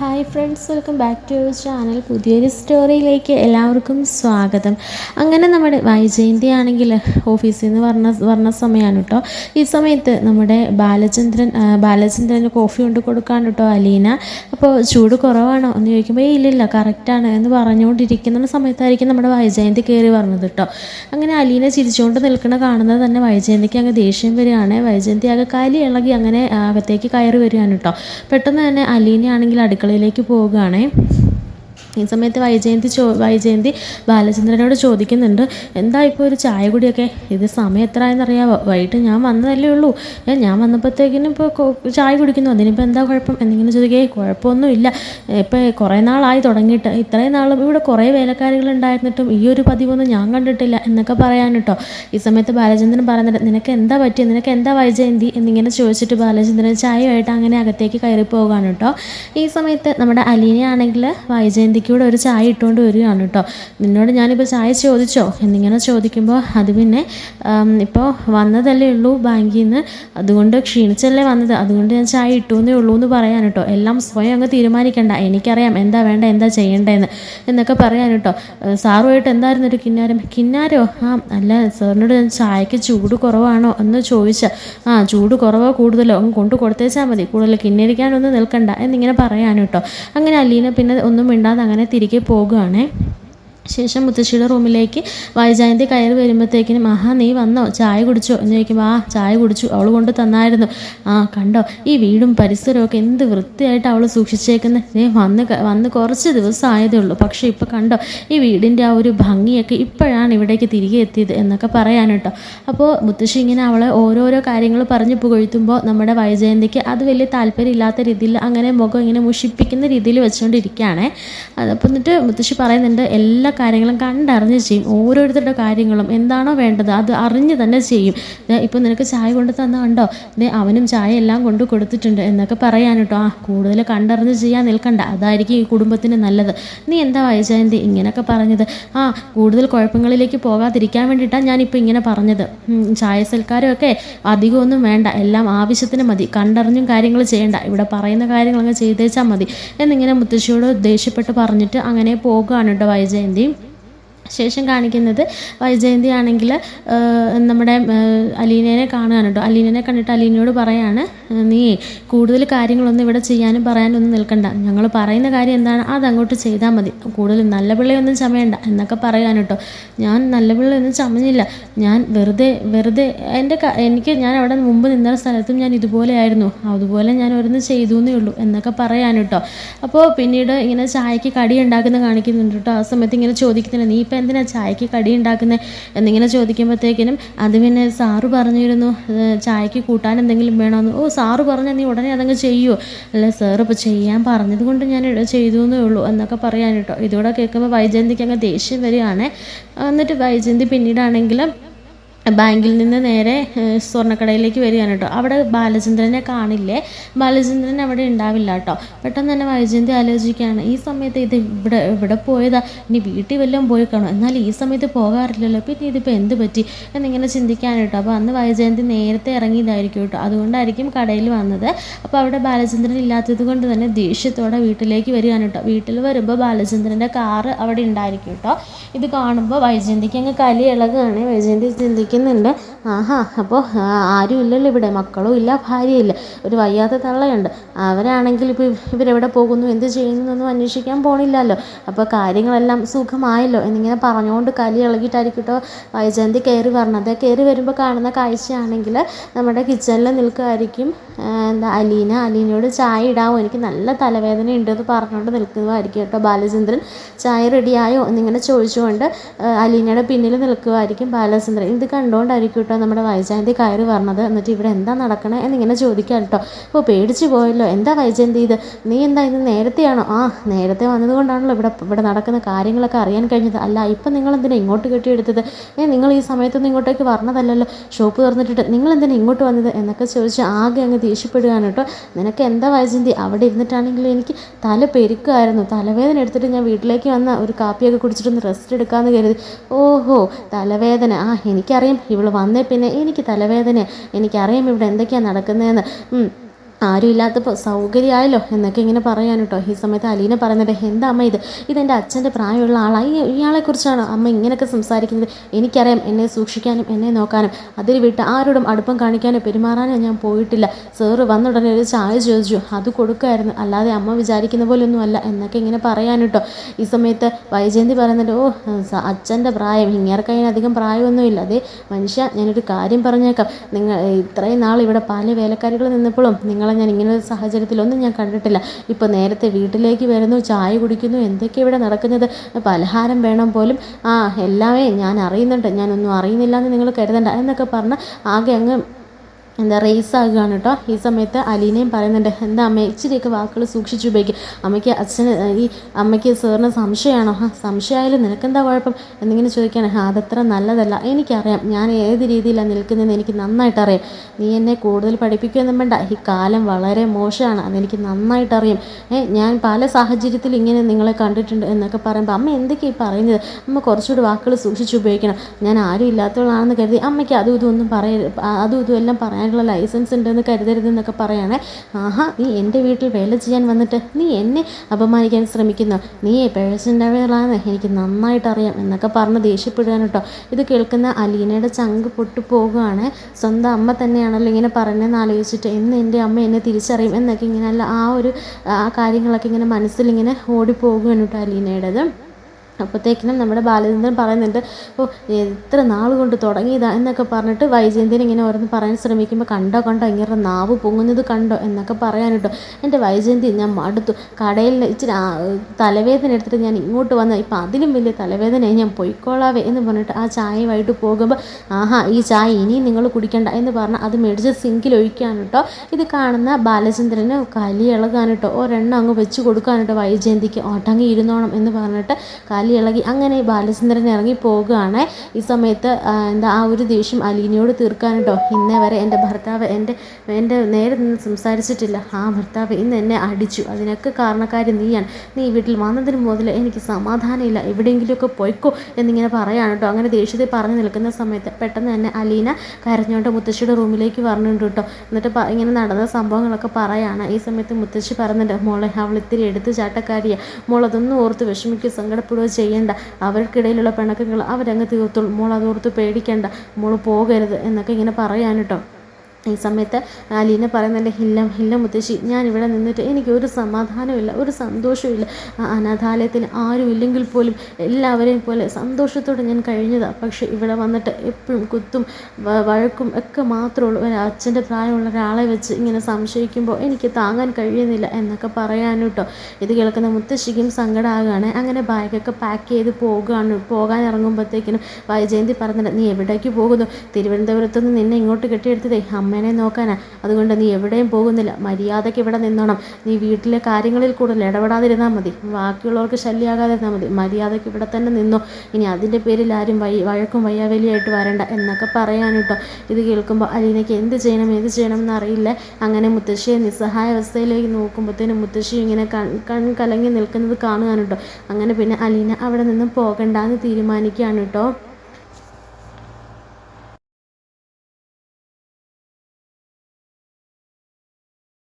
Hi friends welcome back to your channel പുതിയൊരു സ്റ്റോറിയിലേക്ക് എല്ലാവർക്കും സ്വാഗതം. അങ്ങനെ നമ്മുടെ വൈജയന്തി ആണെങ്കിൽ ഓഫീസിൽ നിന്ന് പറഞ്ഞ പറഞ്ഞ സമയമാണ് കേട്ടോ ഈ സമയത്ത് നമ്മുടെ ബാലചന്ദ്രൻ ബാലചന്ദ്രന് കോഫി കൊണ്ട് കൊടുക്കാണ് കേട്ടോ അലീന. അപ്പോൾ ചൂട് കുറവാണോ എന്ന് ചോദിക്കുമ്പോൾ "ഏയ് ഇല്ലില്ല കറക്റ്റാണ് എന്ന് പറഞ്ഞുകൊണ്ടിരിക്കുന്ന സമയത്തായിരിക്കും നമ്മുടെ വൈജയന്തി കയറി പറഞ്ഞത് കേട്ടോ അങ്ങനെ അലീന ചിരിച്ചുകൊണ്ട് നിൽക്കുന്ന കാണുന്നത് തന്നെ വൈജയന്തിക്ക് അങ്ങ് ദേഷ്യം വരികയാണ്. വൈജയന്തി ആകെ കലി ഇളകി അങ്ങനെ അകത്തേക്ക് കയറി വരികയാണ് കേട്ടോ പെട്ടെന്ന് തന്നെ അലീനയാണെങ്കിൽ അടുക്കളയിലേക്ക് പോവുകയാണേ. ഈ സമയത്ത് വൈജയന്തി ചോ വൈജയന്തി ബാലചന്ദ്രനോട് ചോദിക്കുന്നുണ്ട് എന്താ ഇപ്പോൾ ഒരു ചായ കുടിയൊക്കെ? ഇത് സമയം എത്ര ആയെന്നറിയാമോ വൈകിട്ട് ഞാൻ വന്നതല്ലേ ഉള്ളൂ. ഞാൻ വന്നപ്പോഴത്തേക്കിനും ഇപ്പോൾ ചായ കുടിക്കുന്നു. അതിനിപ്പോൾ എന്താ കുഴപ്പം? എന്നിങ്ങനെ ചോദിക്കേ കുഴപ്പമൊന്നുമില്ല. ഇപ്പോൾ കുറേ നാളായി തുടങ്ങിയിട്ട്. ഇത്രയും നാളും ഇവിടെ കുറേ വേലക്കാരികൾ ഉണ്ടായിരുന്നിട്ടും ഈ ഒരു പതിവൊന്നും ഞാൻ കണ്ടിട്ടില്ല എന്നൊക്കെ പറയാൻ കേട്ടോ ഈ സമയത്ത് ബാലചന്ദ്രൻ പറയുന്നുണ്ട് നിനക്ക് എന്താ പറ്റിയത് നിനക്ക് എന്താ വൈജയന്തി? എന്നിങ്ങനെ ചോദിച്ചിട്ട് ബാലചന്ദ്രൻ ചായയായിട്ട് അങ്ങനെ അകത്തേക്ക് കയറി പോകാൻ കേട്ടോ ഈ സമയത്ത് നമ്മുടെ അലീനയാണെങ്കിൽ വൈജയന്തിക്കൂടെ ഒരു ചായ ഇട്ടുകൊണ്ട് വരികയാണ് കേട്ടോ. നിന്നോട് ഞാനിപ്പോൾ ചായ ചോദിച്ചോ? എന്നിങ്ങനെ ചോദിക്കുമ്പോൾ അത് പിന്നെ ഇപ്പോൾ വന്നതല്ലേ ഉള്ളൂ ബാങ്കിൽ നിന്ന് അതുകൊണ്ട് ക്ഷീണിച്ചല്ലേ വന്നത്. അതുകൊണ്ട് ഞാൻ ചായ ഇട്ടുവെന്നേ ഉള്ളൂ എന്ന് പറയാൻ കേട്ടോ. എല്ലാം സ്വയം അങ്ങ് തീരുമാനിക്കണ്ട. എനിക്കറിയാം എന്താ വേണ്ട എന്താ ചെയ്യേണ്ടതെന്ന് എന്നൊക്കെ പറയാൻ കേട്ടോ. സാറുമായിട്ട് എന്തായിരുന്നു ഒരു കിന്നാരം? കിന്നാരോ? ആ അല്ല സാറിനോട് ഞാൻ ചായക്ക് ചൂട് കുറവാണോ എന്ന് ചോദിച്ച. ആ ചൂട് കുറവോ കൂടുതലോ അങ്ങ് കൊണ്ട് കൊടുത്തേച്ചാൽ മതി. കൂടുതൽ കിന്നരിക്കാനൊന്നും നിൽക്കണ്ട എന്നിങ്ങനെ പറയാൻ കേട്ടോ. അങ്ങനെ അലീന പിന്നെ ഒന്നും മിണ്ടാതെ അങ്ങനെ തിരികെ പോകുകയാണേ ശേഷം മുത്തശ്ശിയുടെ റൂമിലേക്ക് വൈജയന്തി കയറി വരുമ്പോഴത്തേക്കിനും ആഹാ നീ വന്നോ? ചായ കുടിച്ചോ? എന്ന് ചോദിക്കുമ്പോൾ ആ ചായ കുടിച്ചു. അവൾ കൊണ്ട് തന്നായിരുന്നു. ആ കണ്ടോ? ഈ വീടും പരിസരവും എന്ത് വൃത്തിയായിട്ട് അവൾ സൂക്ഷിച്ചേക്കുന്നത് നീ വന്ന് വന്ന് കുറച്ച് ദിവസം ആയതേ ഉള്ളൂ. പക്ഷേ ഇപ്പോൾ കണ്ടോ? ഈ വീടിന്റെ ആ ഒരു ഭംഗിയൊക്കെ ഇപ്പോഴാണ് ഇവിടേക്ക് തിരികെ എത്തിയത് എന്നൊക്കെ പറയാൻ കേട്ടോ. അപ്പോൾ മുത്തശ്ശി ഇങ്ങനെ അവളെ ഓരോരോ കാര്യങ്ങൾ പറഞ്ഞു പുകഴ്ത്തുമ്പോൾ നമ്മുടെ വൈജയന്തിക്ക് അത് വലിയ താല്പര്യമില്ലാത്ത രീതിയിൽ അങ്ങനെ മുഖം ഇങ്ങനെ മുഷിപ്പിക്കുന്ന രീതിയിൽ വെച്ചുകൊണ്ടിരിക്കുകയാണേ അതപ്പോൾ എന്നിട്ട് മുത്തശ്ശി പറയുന്നുണ്ട് എല്ലാ കാര്യങ്ങളും കണ്ടറിഞ്ഞ് ചെയ്യും. ഓരോരുത്തരുടെ കാര്യങ്ങളും എന്താണോ വേണ്ടത് അത് അറിഞ്ഞ് തന്നെ ചെയ്യും. ഇപ്പം നിനക്ക് ചായ കൊണ്ട് തന്ന കണ്ടോ? അവനും ചായ എല്ലാം കൊണ്ട് കൊടുത്തിട്ടുണ്ട് എന്നൊക്കെ പറയാൻ കേട്ടോ. ആ കൂടുതൽ കണ്ടറിഞ്ഞ് ചെയ്യാൻ നിൽക്കണ്ട. അതായിരിക്കും ഈ കുടുംബത്തിന് നല്ലത്. നീ എന്താ വൈജയന്തി ഇങ്ങനെയൊക്കെ പറഞ്ഞത്. ആ കൂടുതൽ കുഴപ്പങ്ങളിലേക്ക് പോകാതിരിക്കാൻ വേണ്ടിയിട്ടാണ് ഞാനിപ്പോൾ ഇങ്ങനെ പറഞ്ഞത്. ചായ സൽക്കാരമൊക്കെ അധികമൊന്നും വേണ്ട. എല്ലാം ആവശ്യത്തിന് മതി. കണ്ടറിഞ്ഞും കാര്യങ്ങൾ ചെയ്യണ്ട. ഇവിടെ പറയുന്ന കാര്യങ്ങൾ അങ്ങ് ചെയ്തേച്ചാൽ മതി. എന്നിങ്ങനെ മുത്തശ്ശിയോട് ദേഷ്യപ്പെട്ട് പറഞ്ഞിട്ട് അങ്ങനെ പോകുകയാണ് കേട്ടോ വൈജയന്തി ശേഷം കാണിക്കുന്നത് വൈജയന്തി ആണെങ്കിൽ നമ്മുടെ അലീനേനെ കാണുകയാണ് അലീനനെ കണ്ടിട്ട് അലീനയോട് പറയാണ് നീ കൂടുതൽ കാര്യങ്ങളൊന്നും ഇവിടെ ചെയ്യാനും പറയാനൊന്നും നിൽക്കണ്ട. ഞങ്ങൾ പറയുന്ന കാര്യം എന്താണ് അത് അങ്ങോട്ട് ചെയ്താൽ മതി. കൂടുതൽ നല്ല പിള്ളയൊന്നും ചമയണ്ട എന്നൊക്കെ പറയാൻ കേട്ടോ. ഞാൻ നല്ല പിള്ളയൊന്നും ചമഞ്ഞില്ല. ഞാൻ വെറുതെ വെറുതെ എന്റെ എനിക്ക് ഞാൻ അവിടെ മുമ്പ് നിന്ന സ്ഥലത്തും ഞാൻ ഇതുപോലെ ആയിരുന്നു അതുപോലെ ഞാൻ ഓരോന്ന് ചെയ്തു എന്നേ ഉള്ളൂ എന്നൊക്കെ പറയാൻ കേട്ടോ. അപ്പോൾ പിന്നീട് ഇങ്ങനെ ചായക്ക് കടി ഉണ്ടാക്കുന്ന കാണിക്കുന്നുണ്ട് കേട്ടോ. ആ സമയത്ത് ഇങ്ങനെ ചോദിക്കുന്നില്ല നീ ഇപ്പം എന്തിനാ ചായക്ക് കടി ഉണ്ടാക്കുന്നത് എന്നിങ്ങനെ ചോദിക്കുമ്പോഴത്തേക്കിനും അത് പിന്നെ സാറ് പറഞ്ഞിരുന്നു ചായക്ക് കൂട്ടാൻ എന്തെങ്കിലും വേണമെന്ന് ഓ സാറ് പറഞ്ഞാൽ നീ ഉടനെ അതങ്ങ് ചെയ്യുമോ അല്ല സാർ ഇപ്പോൾ ചെയ്യാൻ പറഞ്ഞത് കൊണ്ട് ഞാൻ ചെയ്തു എന്നേ ഉള്ളൂ എന്നൊക്കെ പറയാൻ കേട്ടോ. ഇതുകൂടെ കേൾക്കുമ്പോൾ വൈജയന്തിക്ക് അങ്ങ് ദേഷ്യം വരികയാണ്. എന്നിട്ട് വൈജയന്തി പിന്നീടാണെങ്കിൽ ബാങ്കിൽ നിന്ന് നേരെ സ്വർണക്കടയിലേക്ക് വരികയാണ് കേട്ടോ അവിടെ ബാലചന്ദ്രനെ കാണില്ലേ? ബാലചന്ദ്രൻ അവിടെ ഉണ്ടാവില്ല കേട്ടോ പെട്ടെന്ന് തന്നെ വൈജയന്തി ആലോചിക്കുകയാണ് ഈ സമയത്ത് ഇത് ഇവിടെ ഇവിടെ പോയതാ? ഇനി വീട്ടിൽ വല്ലതും പോയി കാണും. എന്നാൽ ഈ സമയത്ത് പോകാറില്ലല്ലോ. പിന്നെ ഇതിപ്പോൾ എന്ത് പറ്റി? എന്നിങ്ങനെ ചിന്തിക്കാൻ കേട്ടോ അപ്പോൾ അന്ന് വൈജയന്തി നേരത്തെ ഇറങ്ങിയതായിരിക്കും കേട്ടോ അതുകൊണ്ടായിരിക്കും കടയിൽ വന്നത്. അപ്പോൾ അവിടെ ബാലചന്ദ്രൻ ഇല്ലാത്തത് കൊണ്ട് തന്നെ ദേഷ്യത്തോടെ വീട്ടിലേക്ക് വരികയാണ് കേട്ടോ വീട്ടിൽ വരുമ്പോൾ ബാലചന്ദ്രന്റെ കാറ് അവിടെ ഉണ്ടായിരിക്കും കേട്ടോ ഇത് കാണുമ്പോൾ വൈജയന്തിക്ക് അങ്ങ് കലി ഇളകുകയാണ് വൈജയന്തി ചിന്തിക്കുന്നുണ്ട് ആഹാ അപ്പോൾ ആരും ഇല്ലല്ലോ ഇവിടെ. മക്കളും ഇല്ല ഭാര്യയില്ല ഒരു വയ്യാത്ത തള്ളയുണ്ട്. അവരാണെങ്കിൽ ഇപ്പോൾ ഇവരെവിടെ പോകുന്നു? എന്ത് ചെയ്യുന്നു എന്നൊന്നും അന്വേഷിക്കാൻ പോണില്ലല്ലോ. അപ്പോൾ കാര്യങ്ങളെല്ലാം സുഖമായല്ലോ. എന്നിങ്ങനെ പറഞ്ഞുകൊണ്ട് കലി ഇളകിയിട്ടായിരിക്കട്ടോ കേട്ടോ വൈജയന്തി കയറി പറഞ്ഞത് കയറി വരുമ്പോൾ കാണുന്ന കാഴ്ചയാണെങ്കിൽ നമ്മുടെ കിച്ചണിൽ നിൽക്കുമായിരിക്കും. എന്താ അലീന. അലീനയോട് ചായ ഇടാമോ എനിക്ക് നല്ല തലവേദന ഉണ്ട് എന്ന് പറഞ്ഞുകൊണ്ട് നിൽക്കുന്നതായിരിക്കും കേട്ടോ ബാലചന്ദ്രൻ. ചായ റെഡിയായോ എന്നിങ്ങനെ ചോദിച്ചുകൊണ്ട് അലീനയുടെ പിന്നിൽ നിൽക്കുമായിരിക്കും ബാലചന്ദ്രൻ. ഇത് കണ്ടുകൊണ്ടായിരിക്കും കേട്ടോ നമ്മുടെ വൈജയന്തി കയറി പറഞ്ഞത് എന്നിട്ട് ഇവിടെ എന്താ നടക്കണേ എന്നിങ്ങനെ ചോദിക്കാം കേട്ടോ ഓ പേടിച്ചു പോയല്ലോ. എന്താ വൈജയന്തി ഇത്? നീ എന്താ ഇത് നേരത്തെയാണോ? ആ നേരത്തെ വന്നതുകൊണ്ടാണല്ലോ ഇവിടെ ഇവിടെ നടക്കുന്ന കാര്യങ്ങളൊക്കെ അറിയാൻ കഴിഞ്ഞത്. അല്ല ഇപ്പം നിങ്ങൾ എന്തിനാ ഇങ്ങോട്ട് കെട്ടിയെടുത്തത്? ഏ നിങ്ങൾ ഈ സമയത്തൊന്നും ഇങ്ങോട്ടേക്ക് പറഞ്ഞതല്ലല്ലോ ഷോപ്പ് തുറന്നിട്ടിട്ട് നിങ്ങൾ എന്തിനാ ഇങ്ങോട്ട് വന്നത്? എന്നൊക്കെ ചോദിച്ച് ആകെ അങ്ങ് ദേഷ്യപ്പെടുകയാണ് കേട്ടോ നിനക്ക് എന്താ വൈജയന്തി? അവിടെ ഇരുന്നിട്ടാണെങ്കിലും എനിക്ക് തല പെരുക്കുമായിരുന്നു തലവേദന എടുത്തിട്ട് ഞാൻ വീട്ടിലേക്ക് വന്ന ഒരു കാപ്പിയൊക്കെ കുടിച്ചിട്ടൊന്ന് റെസ്റ്റ് എടുക്കാമെന്ന് കരുതി. ഓഹോ തലവേദന. ആ എനിക്കറിയാം. ഇവൾ വന്നേ പിന്നെ എനിക്ക് തലവേദന എനിക്കറിയാം ഇവിടെ എന്തൊക്കെയാണ് നടക്കുന്നതെന്ന്. ഉം. ആരും സൗകര്യമായല്ലോ എന്നൊക്കെ ഇങ്ങനെ പറയാൻ കേട്ടോ ഈ സമയത്ത് അലീന പറയുന്നത് എന്താ അമ്മ ഇത്? ഇതെന്റെ അച്ഛന്റെ പ്രായമുള്ള ആളാണ് ഇയാളെക്കുറിച്ചാണോ അമ്മ ഇങ്ങനെയൊക്കെ സംസാരിക്കുന്നത്. എനിക്കറിയാം എന്നെ സൂക്ഷിക്കാനും എന്നെ നോക്കാനും. അതിൽ വിട്ട് ആരോടും അടുപ്പം കാണിക്കാനോ പെരുമാറാനോ ഞാൻ പോയിട്ടില്ല. സാറ് വന്നുടനെ ഒരു ചായ ചോദിച്ചു. അത് കൊടുക്കുമായിരുന്നു അല്ലാതെ അമ്മ വിചാരിക്കുന്ന പോലെയൊന്നും അല്ല എന്നൊക്കെ ഇങ്ങനെ പറയാൻ കേട്ടോ ഈ സമയത്ത് വൈജയന്തി പറയുന്നുണ്ട് ഓ അച്ഛന്റെ പ്രായം. ഇങ്ങേർക്കതിനധികം പ്രായമൊന്നുമില്ല. അതേ മനുഷ്യ ഞാനൊരു കാര്യം പറഞ്ഞേക്കാം. നിങ്ങൾ ഇത്രയും നാൾ ഇവിടെ പല വേലക്കാരികൾ നിന്നപ്പോഴും നിങ്ങൾ നാളെ ഞാൻ ഇങ്ങനെ ഒരു സാഹചര്യത്തിലൊന്നും ഞാൻ കണ്ടിട്ടില്ല. ഇപ്പോൾ നേരത്തെ വീട്ടിലേക്ക് വരുന്നു ചായ കുടിക്കുന്നു എന്തൊക്കെയാണ് ഇവിടെ നടക്കുന്നത്? പലഹാരം വേണം പോലും. ആ എല്ലാമേ ഞാൻ അറിയുന്നുണ്ട്. ഞാനൊന്നും അറിയുന്നില്ല എന്ന് നിങ്ങൾ കരുതണ്ട എന്നൊക്കെ പറഞ്ഞ് ആകെ അങ്ങ് എന്താ റേസ് ആകുകയാണ് കേട്ടോ. ഈ സമയത്ത് അലീനയും പറയുന്നുണ്ട് എന്താ അമ്മ ഇച്ചിരിയൊക്കെ വാക്കുകൾ സൂക്ഷിച്ചു ഉപയോഗിക്കും. അമ്മയ്ക്ക് അച്ഛന് ഈ അമ്മയ്ക്ക് സാറിന് സംശയമാണോ? ആ സംശയമായാലും നിനക്കെന്താ കുഴപ്പം? എന്നിങ്ങനെ ചോദിക്കാണ് അതത്ര നല്ലതല്ല. എനിക്കറിയാം ഞാൻ ഏത് രീതിയിലാണ് നിൽക്കുന്നതെന്ന് എനിക്ക് നന്നായിട്ട് അറിയാം നീ എന്നെ കൂടുതൽ പഠിപ്പിക്കുകയൊന്നും വേണ്ട. ഈ കാലം വളരെ മോശമാണ് അതെനിക്ക് നന്നായിട്ട് അറിയാം ഏ ഞാൻ പല സാഹചര്യത്തിൽ ഇങ്ങനെ നിങ്ങളെ കണ്ടിട്ടുണ്ട് എന്നൊക്കെ പറയുമ്പോൾ അമ്മ എന്തൊക്കെയാണ് ഈ പറയുന്നത്? അമ്മ കുറച്ചുകൂടി വാക്കുകൾ സൂക്ഷിച്ച് ഉപയോഗിക്കണം. ഞാൻ ആരും ഇല്ലാത്തവളാണെന്ന് കരുതി അമ്മയ്ക്ക് അതും ഇതും ഒന്നും പറയരുത് അതും ഇതും എല്ലാം പറയാൻ അതിനുള്ള ലൈസൻസ് ഉണ്ടെന്ന് കരുതരുതെന്നൊക്കെ പറയാണ്. ആഹാ നീ എന്റെ വീട്ടിൽ വേല ചെയ്യാൻ വന്നിട്ട് നീ എന്നെ അപമാനിക്കാൻ ശ്രമിക്കുന്നു. നീ പേഴ്സന്റെവളാണ് എനിക്ക് നന്നായിട്ട് അറിയാം എന്നൊക്കെ പറഞ്ഞ് ദേഷ്യപ്പെടുകയാണ് കേട്ടോ ഇത് കേൾക്കുന്ന അലീനയുടെ ചങ്ക് പൊട്ടു പോകുകയാണ് സ്വന്തം അമ്മ തന്നെയാണല്ലോ ഇങ്ങനെ പറഞ്ഞതെന്ന് ആലോചിച്ചിട്ട് എന്ന് എന്റെ അമ്മ എന്നെ തിരിച്ചറിയും എന്നൊക്കെ ഇങ്ങനെയല്ല ആ ഒരു ആ കാര്യങ്ങളൊക്കെ ഇങ്ങനെ മനസ്സിലിങ്ങനെ ഓടിപ്പോകുകയാണ് കേട്ടോ അലീനയുടേത്. അപ്പോഴത്തേക്കിനും നമ്മുടെ ബാലചന്ദ്രൻ പറയുന്നുണ്ട് ഓ എത്ര നാൾ കൊണ്ട് തുടങ്ങിയതാ? എന്നൊക്കെ പറഞ്ഞിട്ട് വൈജയന്തിൻ ഇങ്ങനെ ഓരോന്ന് പറയാൻ ശ്രമിക്കുമ്പോൾ കണ്ടോ കണ്ടോ ഇങ്ങനെ നാവ് പൊങ്ങുന്നത് കണ്ടോ? എന്നൊക്കെ പറയാൻ എന്റെ വൈജയന്തി ഞാൻ മടുത്തു. കടയിൽ ഇച്ചിരി തലവേദന എടുത്തിട്ട് ഞാൻ ഇങ്ങോട്ട് വന്ന. ഇപ്പം അതിലും വലിയ തലവേദന ഞാൻ പൊയ്ക്കോളാവേ എന്ന് പറഞ്ഞിട്ട് ആ ചായയുമായിട്ട് പോകുമ്പോൾ ആഹാ ഈ ചായ ഇനിയും നിങ്ങൾ കുടിക്കണ്ട എന്ന് പറഞ്ഞാൽ അത് മേടിച്ച് സിങ്കിൽ ഒഴിക്കാൻ കേട്ടോ ഇത് കാണുന്ന ബാലചന്ദ്രന് കലി ഇളകാൻ കേട്ടോ അങ്ങ് വെച്ച് കൊടുക്കാൻ കേട്ടോ വൈജയന്തിക്ക്. ഓട്ടങ്ങി ഇരുന്നോണം എന്ന് പറഞ്ഞിട്ട് കലി ഇളകി അങ്ങനെ ബാലചന്ദ്രൻ ഇറങ്ങി പോകുകയാണ് ഈ സമയത്ത് എന്താ ആ ഒരു ദേഷ്യം അലീനയോട് തീർക്കാൻ കേട്ടോ ഇന്നേ വരെ എന്റെ ഭർത്താവ് എന്റെ എന്റെ നേരെ നിന്ന് സംസാരിച്ചിട്ടില്ല. ആ ഭർത്താവ് ഇന്ന് എന്നെ അടിച്ചു. അതിനൊക്കെ കാരണക്കാരി നീയാണ്. നീ വീട്ടിൽ വന്നതിന് മുതൽ എനിക്ക് സമാധാനമില്ല. എവിടെയെങ്കിലുമൊക്കെ പോയിക്കോ എന്നിങ്ങനെ പറയാണ് കേട്ടോ അങ്ങനെ ദേഷ്യത്തിൽ പറഞ്ഞു നിൽക്കുന്ന സമയത്ത് പെട്ടെന്ന് തന്നെ അലീന കരഞ്ഞോണ്ട് മുത്തശ്ശിയുടെ റൂമിലേക്ക് പറഞ്ഞിട്ടുണ്ട് കേട്ടോ എന്നിട്ട് ഇങ്ങനെ നടന്ന സംഭവങ്ങളൊക്കെ പറയാണ്. ഈ സമയത്ത് മുത്തശ്ശി പറഞ്ഞിട്ട് മോളെ അവൾ ഇത്തിരി എടുത്ത് ചാട്ടക്കാരിയാണ് മോൾ അതൊന്നും ഓർത്ത് വിഷമിക്കുക സങ്കടപ്പെടുകയോ ചെയ്യേണ്ട. അവർക്കിടയിലുള്ള പിണക്കങ്ങൾ അവരങ്ങ് തീർത്തോളും. മോൾ അതോർത്ത് പേടിക്കേണ്ട. മോൾ പോകരുത് എന്നൊക്കെ ഇങ്ങനെ പറയാൻ കേട്ടോ. ഈ സമയത്ത് അലീന പറയുന്നുണ്ട് ഹില്ലം ഹില്ലം മുത്തശ്ശി ഞാൻ ഇവിടെ നിന്നിട്ട് എനിക്ക് ഒരു സമാധാനമില്ല ഒരു സന്തോഷമില്ല അനാഥാലയത്തിൽ ആരും ഇല്ലെങ്കിൽ പോലും എല്ലാവരെയും പോലെ സന്തോഷത്തോടെ ഞാൻ കഴിഞ്ഞതാണ് പക്ഷേ ഇവിടെ വന്നിട്ട് എപ്പോഴും കുത്തും വഴക്കും ഒക്കെ മാത്രമേ ഉള്ളൂ. ഒരു അച്ഛന്റെ പ്രായമുള്ള ഒരാളെ വെച്ച് ഇങ്ങനെ സംശയിക്കുമ്പോൾ എനിക്ക് താങ്ങാൻ കഴിയുന്നില്ല എന്നൊക്കെ പറയാനും കേട്ടോ. ഇത് കേൾക്കുന്ന മുത്തശ്ശിക്കും സങ്കടമാകുകയാണ് അങ്ങനെ ബാഗൊക്കെ പാക്ക് ചെയ്ത് പോകുകയാണ് പോകാൻ ഇറങ്ങുമ്പോഴത്തേക്കിനും വൈജയന്തി പറഞ്ഞിട്ട് നീ എവിടേക്ക് പോകുന്നു? തിരുവനന്തപുരത്തുനിന്ന് നിന്നെ ഇങ്ങോട്ട് കെട്ടിയെടുത്തതേ അമ്മേനെ നോക്കാനാ. അതുകൊണ്ട് നീ എവിടെയും പോകുന്നില്ല. മര്യാദയ്ക്ക് ഇവിടെ നിന്നോണം. നീ വീട്ടിലെ കാര്യങ്ങളിൽ കൂടുതൽ ഇടപെടാതിരുന്നാൽ മതി. ബാക്കിയുള്ളവർക്ക് ശല്യമാകാതിരുന്നാൽ മതി. മര്യാദയ്ക്ക് ഇവിടെ തന്നെ നിന്നോ. ഇനി അതിന്റെ പേരിൽ ആരും വൈ വഴക്കും വയ്യാവലിയായിട്ട് വരണ്ട എന്നൊക്കെ പറയാൻ കേട്ടോ ഇത് കേൾക്കുമ്പോൾ അലീനയ്ക്ക് എന്ത് ചെയ്യണം ഏത് ചെയ്യണം എന്നറിയില്ല. അങ്ങനെ മുത്തശ്ശിയെ നിസ്സഹായ അവസ്ഥയിലേക്ക് നോക്കുമ്പോഴത്തേനും മുത്തശ്ശി ഇങ്ങനെ കൺ കൺ കലങ്ങി നിൽക്കുന്നത് കാണുകയാണ് കേട്ടോ അങ്ങനെ പിന്നെ അലീന അവിടെ നിന്നും പോകണ്ടെന്ന് തീരുമാനിക്കുകയാണ് കേട്ടോ